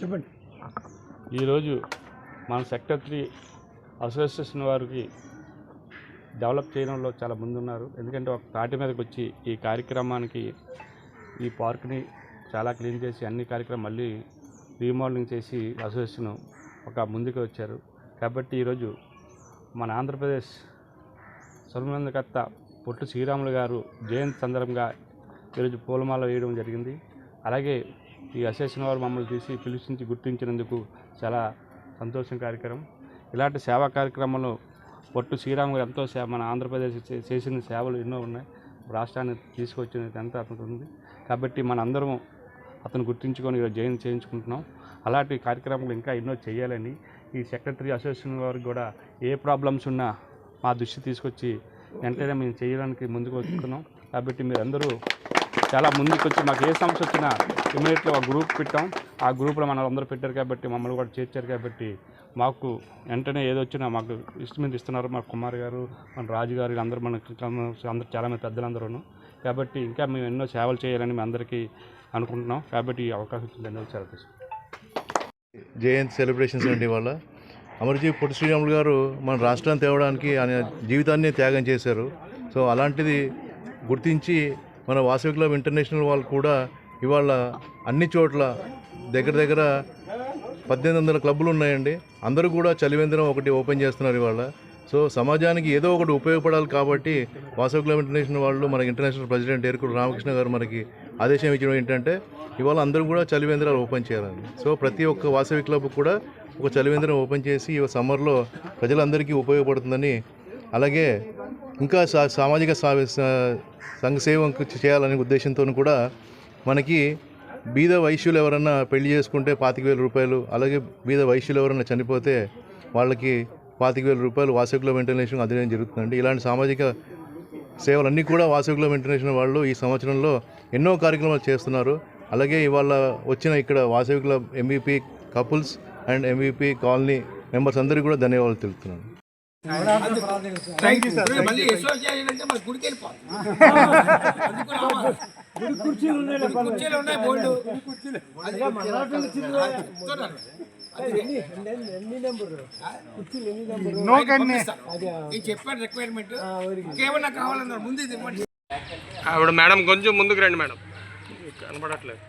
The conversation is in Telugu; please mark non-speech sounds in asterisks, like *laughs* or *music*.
చెప్పండి. ఈరోజు మన సెక్రటరీ అసోసియేషన్ వారికి డెవలప్ చేయడంలో చాలా ముందున్నారు. ఎందుకంటే ఒక తాటి మీదకి వచ్చి ఈ కార్యక్రమానికి ఈ పార్క్ని చాలా క్లీన్ చేసి అన్ని కార్యక్రమం మళ్ళీ రీమోడలింగ్ చేసి అసోసియేషన్ ఒక ముందుకు వచ్చారు. కాబట్టి ఈరోజు మన ఆంధ్రప్రదేశ్ సర్వనందకర్త పొట్టు శ్రీరాములు గారు జయంతి సందర్భంగా ఈరోజు పూలమాల వేయడం జరిగింది. అలాగే ఈ అసోసియేషన్ వారు మమ్మల్ని తీసి పిలిచించి గుర్తించినందుకు చాలా సంతోషం కార్యక్రమం. ఇలాంటి సేవా కార్యక్రమాలు పొట్టు శ్రీరామ్ గారు ఎంతో సేవ మన ఆంధ్రప్రదేశ్ చేసిన సేవలు ఎన్నో ఉన్నాయి. రాష్ట్రాన్ని తీసుకొచ్చిన ఎంత అతనికి ఉంది. కాబట్టి మనందరం అతను గుర్తించుకొని ఈరోజు చేయించుకుంటున్నాం. అలాంటి కార్యక్రమాలు ఇంకా ఎన్నో చేయాలని ఈ సెక్రటరీ అసోసియేషన్ వారికి కూడా ఏ ప్రాబ్లమ్స్ ఉన్నా మా దృష్టి తీసుకొచ్చి వెంటనే మేము చేయడానికి ముందుకు వస్తున్నాం. కాబట్టి మీరందరూ చాలా ముందుకు వచ్చి మాకు ఏ సమస్య వచ్చినా ఇమీడియట్లీ ఒక గ్రూప్ పెట్టాం. ఆ గ్రూప్లో మన అందరూ పెట్టారు కాబట్టి మమ్మల్ని కూడా చేర్చారు కాబట్టి మాకు వెంటనే ఏదో వచ్చినా మాకు ఇష్టమైన ఇస్తున్నారు. మా కుమార్ గారు మన రాజు గారు వీళ్ళందరూ మన అందరూ చాలామంది పెద్దలందరూ కాబట్టి ఇంకా మేము ఎన్నో సేవలు చేయాలని మేము అందరికీ అనుకుంటున్నాం. కాబట్టి ఈ అవకాశం ఇచ్చిందని చాలా జయంతి సెలబ్రేషన్స్ అండి వాళ్ళ అమర్జీ పొట్టి శ్రీరాములు గారు మన రాష్ట్రాన్ని తేవడానికి ఆయన జీవితాన్ని త్యాగం చేశారు. సో అలాంటిది గుర్తించి మన వాసవి ఇంటర్నేషనల్ వాళ్ళు కూడా ఇవాళ అన్ని చోట్ల దగ్గర దగ్గర పద్దెనిమిది వందల క్లబ్బులు ఉన్నాయండి. అందరూ కూడా చలివేంద్రం ఒకటి ఓపెన్ చేస్తున్నారు ఇవాళ. సో సమాజానికి ఏదో ఒకటి ఉపయోగపడాలి కాబట్టి వాసవి క్లబ్ ఇంటర్నేషనల్ వాళ్ళు మనకి ఇంటర్నేషనల్ ప్రెసిడెంట్ ఏర్కూరు రామకృష్ణ గారు మనకి ఆదేశం ఇచ్చడం ఏంటంటే ఇవాళ అందరూ కూడా చలివేంద్రాలు ఓపెన్ చేయాలని సో ప్రతి ఒక్క వాసవి క్లబ్ కూడా ఒక చలివేంద్రం ఓపెన్ చేసి ఈ సమ్మర్లో ప్రజలందరికీ ఉపయోగపడుతుందని అలాగే ఇంకా సా సామాజిక సా సా- సంఘ సేవ చేయాలనే ఉద్దేశంతో కూడా మనకి బీద వైశ్యులు ఎవరన్నా పెళ్ళి చేసుకుంటే పాతిక వేల రూపాయలు అలాగే బీద వైశ్యులు ఎవరన్నా చనిపోతే వాళ్ళకి పాతిక వేల రూపాయలు వాసవి క్లబ్ ఇంటర్నేషనల్ అందించడం జరుగుతుందండి. ఇలాంటి సామాజిక సేవలన్నీ కూడా వాసవి క్లబ్ ఇంటర్నేషనల్ వాళ్ళు ఈ సంవత్సరంలో ఎన్నో కార్యక్రమాలు చేస్తున్నారు. అలాగే ఇవాళ వచ్చిన ఇక్కడ Vasavi club MVP couples and MVP colony members అందరికీ కూడా ధన్యవాదాలు తెలుపుతున్నాను. మళ్ళీ అసోసియేషన్ అంటే *laughs* కుర్చీలు ఉన్నాయి కుర్చీలు ఉన్నాయి బోర్డు అది చెప్తున్నాను. అది ఎన్ని నెంబర్ కుర్చీలు ఎన్ని నెంబర్ ఆయనకి పంపిస్తాను. ఈ చెప్పాను రిక్వైర్మెంట్ ఇంకేమన్నా కావాలన్నారు ముందు ఇది ఆవిడ మేడం కొంచెం ముందుకు రండి మేడం. కనపడట్లేదు.